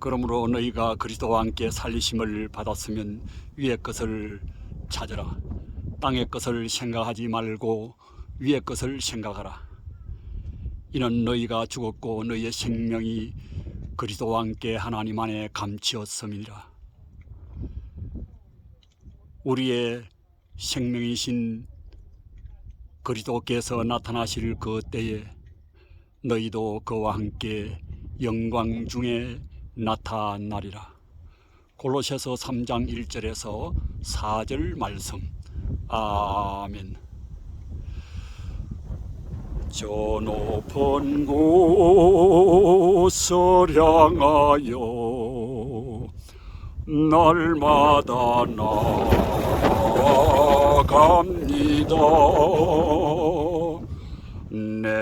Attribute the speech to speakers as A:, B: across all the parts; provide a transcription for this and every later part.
A: 그러므로 너희가 그리스도와 함께 살리심을 받았으면 위의 것을 찾으라. 땅의 것을 생각하지 말고 위의 것을 생각하라. 이는 너희가 죽었고 너희의 생명이 그리스도와 함께 하나님 안에 감치었음이니라. 우리의 생명이신 그리스도께서 나타나실 그 때에 너희도 그와 함께 영광 중에 나타나리라. 골로새서 3장 1절에서 4절 말씀. 아멘. 저 높은 곳을 향하여 날마다 나아갑니다.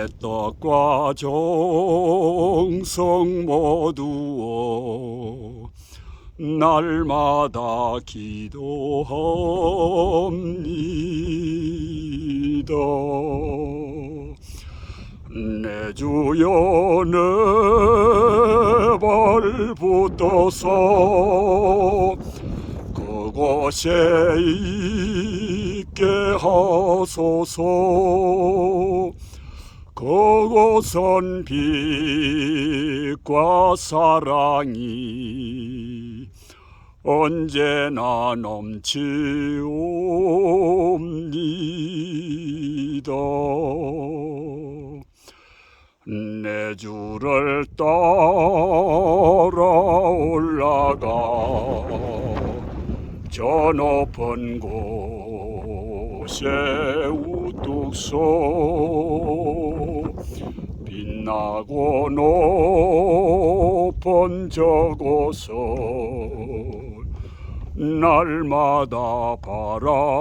A: 내 떡과 정성 모두어 날마다 기도합니다. 내 주여 내 발 붙어서 그곳에 있게 하소서 그곳은 빛과 사랑이 언제나 넘치옵니다. 내 주를 따라 올라가 저 높은 곳에 우뚝 서 빛나고 높은 저곳을 날마다 바라봅니다.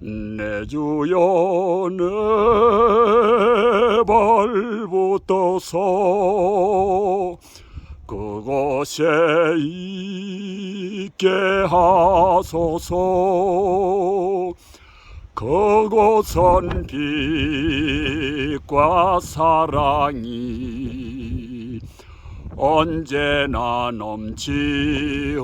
A: 내 주여 내 발붙어서 그곳에 있게 하소서 그곳은 빛과 사랑이 언제나 넘치옵니다.